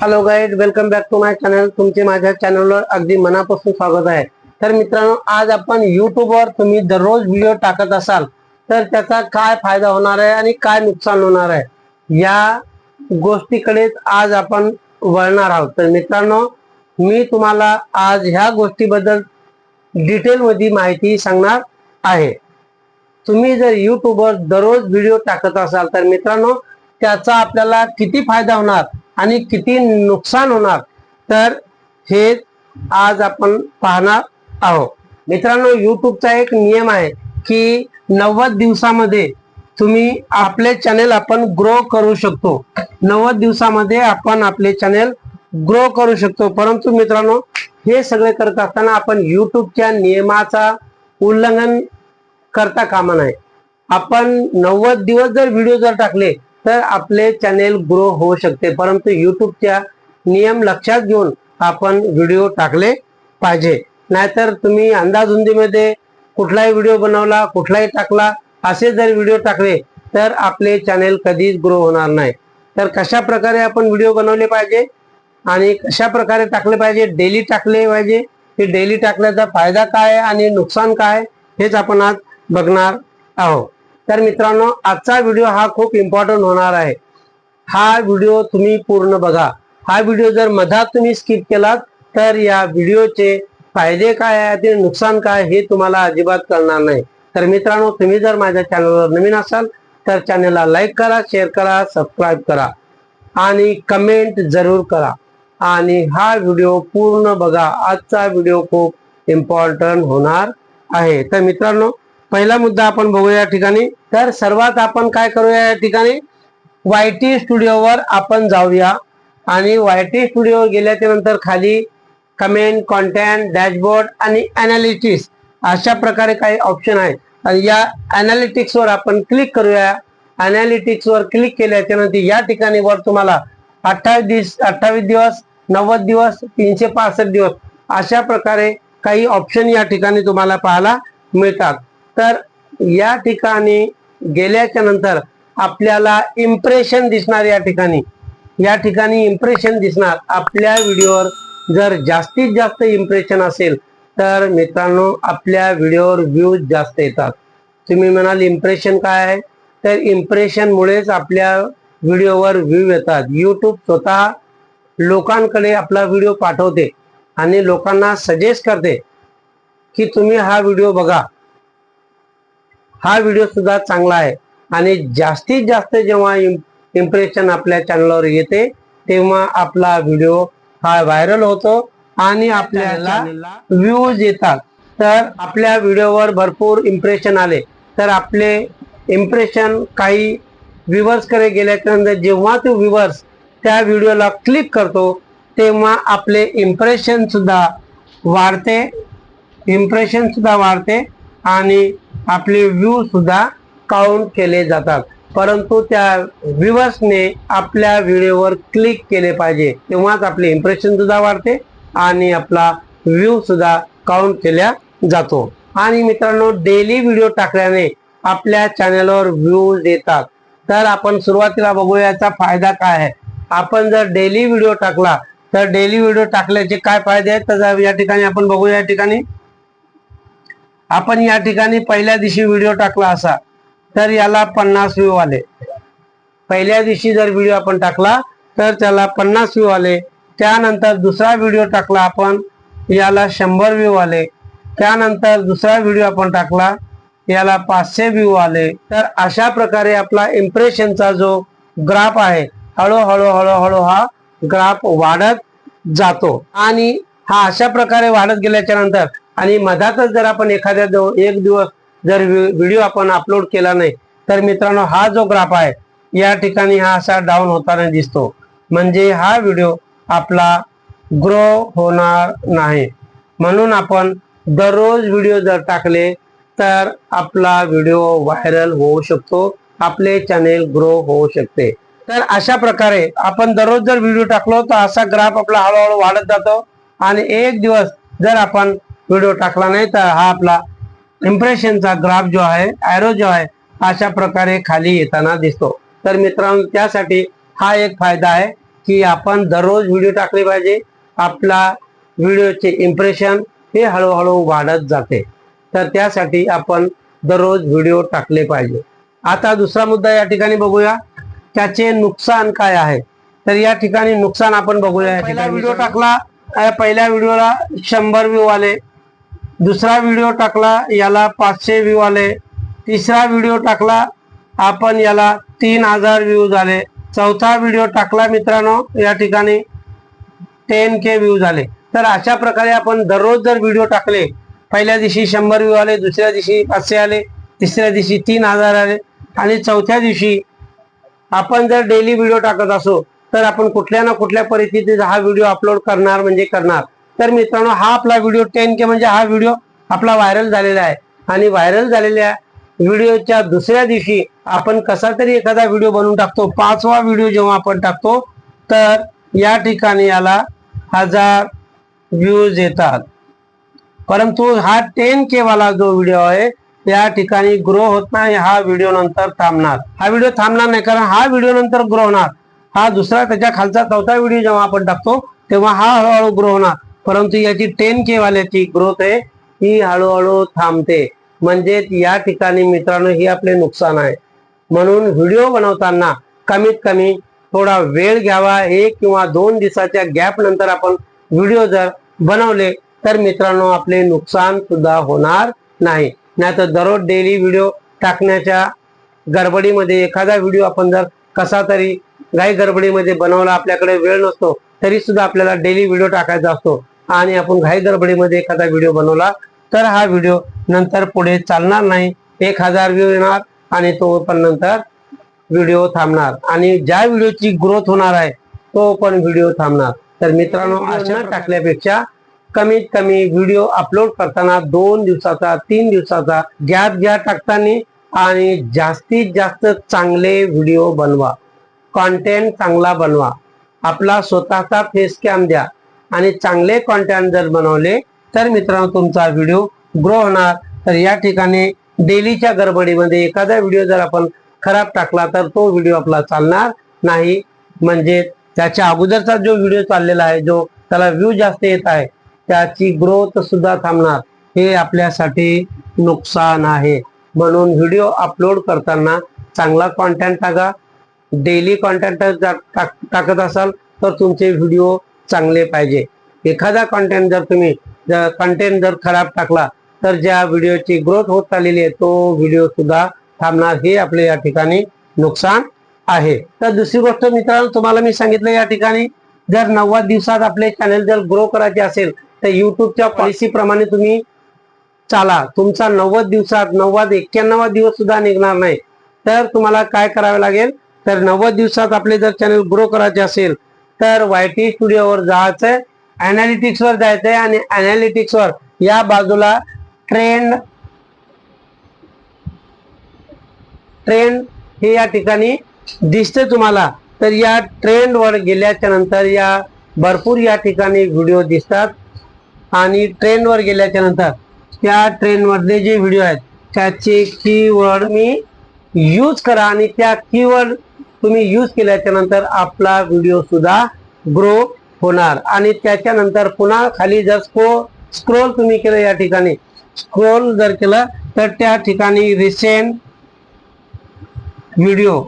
Hello guys welcome back to my channel तुमचे माझ्या चॅनलवर अगदी मनापासून स्वागत आहे. तर मित्रांनो आज आपण युट्यूबवर तुम्ही दररोज व्हिडिओ टाकत असाल तर त्याचा काय फायदा होणार आहे आणि काय नुकसान होणार आहे? या गोष्टीकडेच आज आपण वळणार आहोत. तर मित्रांनो मी तुम्हाला आज ह्या गोष्टीबद्दल डिटेलमध्ये माहिती सांगणार आहे. तुम्ही जर युट्यूबवर दररोज व्हिडिओ टाकत असाल तर मित्रांनो त्याचा आपल्याला किती फायदा होणार? आणि किती नुकसान होणार तर हे आज आपण पाहणार आहोत. मित्रांनो युट्यूबचा एक नियम आहे की नव्वद दिवसामध्ये तुम्ही आपले चॅनेल आपण ग्रो करू शकतो. नव्वद दिवसामध्ये आपण आपले चॅनेल ग्रो करू शकतो. परंतु मित्रांनो हे सगळे करत असताना आपण युट्यूबच्या नियमाचा उल्लंघन करता कामा नये. आपण नव्वद दिवस जर व्हिडिओ जर टाकले तर आपले चॅनेल ग्रो होऊ शकते. परंतु युट्यूबच्या नियम लक्षात घेऊन आपण व्हिडिओ टाकले पाहिजे. नाहीतर तुम्ही अंदाजुंदीमध्ये कुठलाही व्हिडिओ बनवला कुठलाही टाकला असे जर व्हिडिओ टाकले तर आपले चॅनेल कधीच ग्रो होणार नाही. तर कशा प्रकारे आपण व्हिडिओ बनवले पाहिजे आणि कशा प्रकारे टाकले पाहिजे डेली टाकले पाहिजे की डेली टाकल्याचा फायदा काय आहे आणि नुकसान काय हेच आपण आज बघणार आहोत. तर मित्रांनो आजचा व्हिडिओ हा खूप इम्पॉर्टंट होणार आहे. हा व्हिडिओ तुम्ही पूर्ण बघा. हा व्हिडिओ जर मधात तुम्ही स्किप केलात तर या व्हिडिओचे फायदे काय आहेत नुकसान काय हे तुम्हाला अजिबात कळणार नाही. तर मित्रांनो तुम्ही जर माझ्या चॅनलवर नवीन असाल तर चॅनलला लाईक करा शेअर करा सबस्क्राईब करा आणि कमेंट जरूर करा. आणि हा व्हिडिओ पूर्ण बघा. आजचा व्हिडिओ खूप इम्पॉर्टंट होणार आहे. तर मित्रांनो पहिला मुद्दा आपण बघूया या ठिकाणी. तर सर्वात आपण काय करूया या ठिकाणी? वाय टी स्टुडिओवर आपण जाऊया. आणि वाय टी स्टुडिओवर गेल्याच्यानंतर खाली कमेंट कॉन्टॅक्ट डॅशबोर्ड आणि अनालिटिक्स अशा प्रकारे काही ऑप्शन आहेत. आणि या अनालिटिक्सवर आपण क्लिक करूया. अनालिटिक्सवर वर क्लिक केल्याच्यानंतर या ठिकाणी वर तुम्हाला अठ्ठावीस दिवस अठ्ठावीस दिवस नव्वद दिवस तीनशे पासष्ट दिवस अशा प्रकारे काही ऑप्शन या ठिकाणी तुम्हाला पाहायला मिळतात. तर या ठिकाणी गेल्याच्यानंतर आपल्याला इम्प्रेशन दिसणार या ठिकाणी. या ठिकाणी इम्प्रेशन दिसणार. आपल्या व्हिडिओवर जर जास्तीत जास्त इम्प्रेशन असेल तर मित्रांनो आपल्या व्हिडिओवर व्ह्यूज जास्त येतात. तुम्ही म्हणाल इम्प्रेशन काय आहे? तर इम्प्रेशन मुळेच आपल्या व्हिडिओवर व्ह्यू येतात. यूट्यूब स्वतः लोकांकडे आपला व्हिडिओ पाठवते आणि लोकांना सजेस्ट करते की तुम्ही हा व्हिडिओ बघा. हा व्हिडिओ सुद्धा चांगला आहे. आणि जास्तीत जास्त जेव्हा इम्प्रेशन आपल्या चॅनलवर येते तेव्हा आपला व्हिडिओ हा व्हायरल होतो आणि आपल्याला व्ह्यूज येतात. तर आपल्या व्हिडिओवर भरपूर इम्प्रेशन आले. तर आपले इम्प्रेशन काही व्हिवर्सकडे गेल्याच्यानंतर जेव्हा तो व्हिवर्स त्या व्हिडिओला क्लिक करतो तेव्हा आपले इम्प्रेशनसुद्धा वाढते. इम्प्रेशनसुद्धा वाढते आणि आपले व्ह्यू सुद्धा काउंट केले जातात. परंतु त्या व्ह्युअर्सने आपल्या व्हिडिओवर क्लिक केले पाहिजे तेव्हाच आपले इम्प्रेशन सुद्धा वाढते आणि आपला व्ह्यू सुद्धा काउंट केल्या जातो. आणि मित्रांनो डेली व्हिडिओ टाकल्याने आपल्या चॅनलवर व्ह्यूज येतात. तर आपण सुरुवातीला बघूया याचा फायदा काय आहे. आपण जर डेली व्हिडिओ टाकला तर डेली व्हिडिओ टाकल्याचे काय फायदे आहेत? तर या ठिकाणी आपण बघूया या ठिकाणी आपण या ठिकाणी पहिल्या दिवशी व्हिडिओ टाकला असा तर याला पन्नास व्ह्यू आले. पहिल्या दिवशी जर व्हिडिओ आपण टाकला तर त्याला पन्नास व्ह्यू आले. त्यानंतर दुसरा व्हिडिओ टाकला आपण याला शंभर व्ह्यू आले. त्यानंतर दुसरा व्हिडिओ आपण टाकला याला पाचशे व्ह्यू आले. तर अशा प्रकारे आपला इम्प्रेशनचा जो ग्राफ आहे हळूहळू हळूहळू हा ग्राफ वाढत जातो. आणि हा अशा प्रकारे वाढत गेल्याच्यानंतर आणि मधातच जर आपण एखाद्या एक दिवस जर व्हिडिओ आपण अपलोड केला नाही तर मित्रांनो हा जो ग्राफ आहे या ठिकाणी हा असा डाऊन होताना दिसतो. म्हणजे हा व्हिडिओ आपला ग्रो होणार नाही. म्हणून आपण दररोज व्हिडिओ जर टाकले तर आपला व्हिडिओ व्हायरल होऊ शकतो आपले चॅनेल ग्रो होऊ शकते. तर अशा प्रकारे आपण दररोज जर व्हिडिओ टाकलो तर असा ग्राफ आपला हळूहळू वाढत जातो. आणि एक दिवस जर आपण व्हिडिओ टाकला नाही तर हा आपला इम्प्रेशनचा ग्राफ जो आहे ॲरो जो आहे अशा प्रकारे खाली येताना दिसतो. तर मित्रांनो त्यासाठी हा एक फायदा आहे की आपण दररोज व्हिडिओ टाकले पाहिजे. आपला व्हिडिओचे इम्प्रेशन हे हळूहळू वाढत जाते. तर त्यासाठी आपण दररोज व्हिडिओ टाकले पाहिजे. आता दुसरा मुद्दा या ठिकाणी बघूया. त्याचे नुकसान काय आहे? तर या ठिकाणी नुकसान आपण बघूया. पहिला व्हिडिओ टाकला पहिल्या व्हिडिओला शंभर व्ह्यू आले. दुसरा व्हिडिओ टाकला याला पाचशे व्ह्यू आले. तिसरा व्हिडिओ टाकला आपण याला तीन हजार व्ह्यू झाले. चौथा व्हिडिओ टाकला मित्रांनो या ठिकाणी टेन के व्ह्यू झाले. तर अशा प्रकारे आपण दररोज जर व्हिडिओ टाकले पहिल्या दिवशी शंभर व्ह्यू आले दुसऱ्या दिवशी पाचशे आले तिसऱ्या दिवशी तीन हजार आले आणि चौथ्या दिवशी आपण जर डेली व्हिडिओ टाकत असो तर आपण कुठल्या ना कुठल्या परिस्थितीत हा व्हिडिओ अपलोड करणार म्हणजे करणार. तर मित्रांनो हा आपला व्हिडिओ टेन के म्हणजे हा व्हिडिओ आपला व्हायरल झालेला आहे. आणि व्हायरल झालेल्या व्हिडिओच्या दुसऱ्या दिवशी आपण कसा तरी एखादा व्हिडिओ बनवून टाकतो पाचवा व्हिडिओ जेव्हा आपण टाकतो तर या ठिकाणी याला हजार व्ह्यूज येतात. परंतु हा टेन के वाला जो व्हिडिओ आहे त्या ठिकाणी ग्रो होत नाही हा व्हिडिओ नंतर थांबणार. हा व्हिडिओ थांबणार नाही कारण हा व्हिडिओ नंतर ग्रो होणार. हा दुसरा त्याच्या खालचा चौथा व्हिडिओ जेव्हा आपण टाकतो तेव्हा हा हळूहळू ग्रो होणार. परंतु याची टेन के वाल्याची ग्रोथ आहे ही हळूहळू थांबते. म्हणजे या ठिकाणी मित्रांनो ही आपले नुकसान आहे. म्हणून व्हिडिओ बनवताना कमीत कमी थोडा वेळ घ्यावा एक किंवा दोन दिवसाच्या गॅप नंतर आपण व्हिडिओ जर बनवले तर मित्रांनो आपले नुकसान सुद्धा होणार नाही. नाहीतर दररोज डेली व्हिडिओ टाकण्याच्या गडबडीमध्ये एखादा व्हिडिओ आपण जर कसा तरी घाई गडबडीमध्ये बनवला आपल्याकडे वेळ नसतो तरी सुद्धा आपल्याला डेली व्हिडिओ टाकायचा असतो. आणि आपण घाई गडबडीमध्ये एखादा व्हिडिओ बनवला तर हा व्हिडिओ नंतर पुढे चालणार नाही. एक हजार व्ह्यू येणार आणि तो पण नंतर व्हिडिओ थांबणार. आणि ज्या व्हिडिओची ग्रोथ होणार आहे तो पण व्हिडिओ थांबणार. तर मित्रांनो अशा टाकल्यापेक्षा कमीत कमी व्हिडिओ अपलोड करताना दोन दिवसाचा तीन दिवसाचा गॅप घ्या टाकताना आणि जास्तीत जास्त चांगले व्हिडिओ बनवा. कॉन्टेंट चांगला बनवा. आपला स्वतःचा फेस कॅम द्या. आणि चांगले कॉन्टेंट जर बनवले तर मित्रांनो तुमचा व्हिडिओ ग्रो होणार. तर या ठिकाणी डेलीच्या गडबडीमध्ये एखादा व्हिडिओ जर आपण खराब टाकला तर तो व्हिडिओ आपला चालणार नाही. म्हणजे त्याच्या अगोदरचा जो व्हिडिओ चाललेला आहे जो त्याला व्ह्यू जास्त येत आहे त्याची ग्रोथ सुद्धा थांबणार. हे आपल्यासाठी नुकसान आहे. म्हणून व्हिडिओ अपलोड करताना चांगला कॉन्टेंट टाका. डेली कॉन्टेंट टाकत असाल तर तुमचे व्हिडिओ चांगले पाहिजे. एखादा कॉन्टेंट जर तुम्ही कंटेंट जर खराब टाकला तर ज्या व्हिडिओची ग्रोथ होत चाललेली आहे तो व्हिडिओ सुद्धा थांबणार. हे आपले या ठिकाणी नुकसान आहे. तर दुसरी गोष्ट मित्रांनो तुम्हाला मी सांगितलं या ठिकाणी जर नव्वद दिवसात आपले चॅनल जर ग्रो करायचे असेल तर युट्यूबच्या पॉलिसीप्रमाणे तुम्ही चाला. तुमचा नव्वद दिवसात नव्वद एक्क्याण्णव दिवस सुद्धा निघणार नाही. तर तुम्हाला काय करावे लागेल? तर नव्वद दिवसात आपले जर चॅनल ग्रो करायचे असेल तर वाय टी स्टुडिओवर जायचंय अनालिटिक्सवर जायचंय आणि अनालिटिक्सवर या बाजूला ट्रेंड ट्रेंड हे या ठिकाणी दिसते तुम्हाला. तर या ट्रेंडवर गेल्याच्यानंतर या भरपूर या ठिकाणी व्हिडिओ दिसतात. आणि ट्रेंडवर गेल्याच्यानंतर त्या ट्रेंडमधले जे व्हिडिओ आहेत त्याचे कीवर्ड मी यूज करा आणि त्या कीवर्ड तुम्ही यूज केल्याच्यानंतर आपला व्हिडिओ सुद्धा ग्रो होणार. आणि त्याच्यानंतर पुन्हा खाली जर स्क्रो स्क्रोल तुम्ही केलं या ठिकाणी स्क्रोल जर केलं तर त्या ठिकाणी रिसेंट व्हिडिओ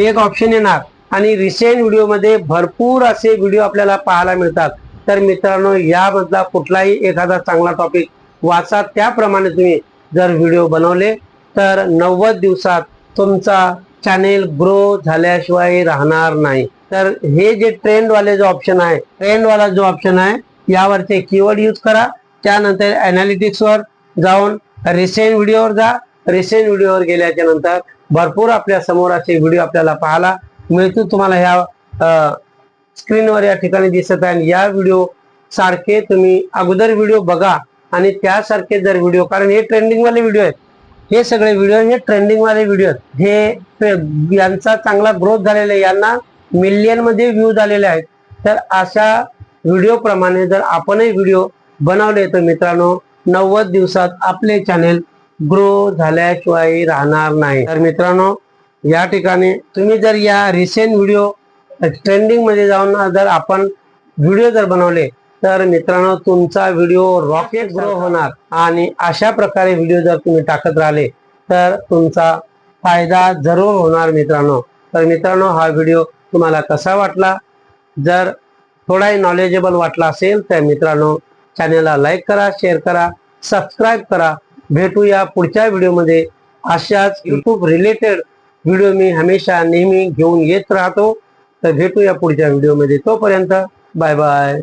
एक ऑप्शन येणार. आणि रिसेंट व्हिडिओमध्ये भरपूर असे व्हिडिओ आपल्याला पाहायला मिळतात. तर मित्रांनो यामधला कुठलाही एखादा चांगला टॉपिक वाचा. त्याप्रमाणे तुम्ही जर व्हिडिओ बनवले तर नव्वद दिवसात तुमचा चॅनेल ग्रो झाल्याशिवाय राहणार नाही. तर हे जे ट्रेंडवाले जो ऑप्शन आहे ट्रेंडवाला जो ऑप्शन आहे यावरचे कीवर्ड यूज करा. त्यानंतर अनालिटिक्सवर जाऊन रिसेंट व्हिडिओवर जा. रिसेंट व्हिडिओवर गेल्याच्यानंतर भरपूर आपल्यासमोर असे व्हिडिओ आपल्याला पाहायला मिळतो तुम्हाला ह्या स्क्रीनवर या ठिकाणी दिसत आहे. आणि या व्हिडिओ सारखे तुम्ही अगोदर व्हिडिओ बघा. आणि त्यासारखे जर व्हिडिओ कारण हे ट्रेंडिंग वाले व्हिडिओ आहेत. हे सगळे व्हिडिओ हे ट्रेंडिंग वाले व्हिडिओ आहेत. हे यांचा चांगला ग्रोथ झालेला आहे. यांना मिलियनमध्ये व्ह्यू झालेले आहेत. तर अशा व्हिडिओ प्रमाणे जर आपणही व्हिडिओ बनवले तर मित्रांनो नव्वद दिवसात आपले चॅनेल ग्रो झाल्याशिवाय राहणार नाही. तर मित्रांनो या ठिकाणी तुम्ही जर या रिसेंट व्हिडिओ ट्रेंडिंगमध्ये जाऊन जर आपण व्हिडिओ जर बनवले तर मित्रांनो तुमचा व्हिडिओ रॉकेट ग्रो होणार. आणि अशा प्रकारे व्हिडिओ जर तुम्ही टाकत राहिले तर तुमचा फायदा जरूर होणार मित्रांनो. तर मित्रांनो हा व्हिडिओ तुम्हाला कसा वाटला? जर थोडाही नॉलेजेबल वाटला असेल तर मित्रांनो चॅनेलला लाईक करा शेअर करा सबस्क्राईब करा. भेटूया पुढच्या व्हिडिओमध्ये. अशाच युट्यूब रिलेटेड व्हिडिओ मी हमेशा नेहमी घेऊन येत राहतो. तर भेटूया पुढच्या व्हिडिओमध्ये. तोपर्यंत बाय बाय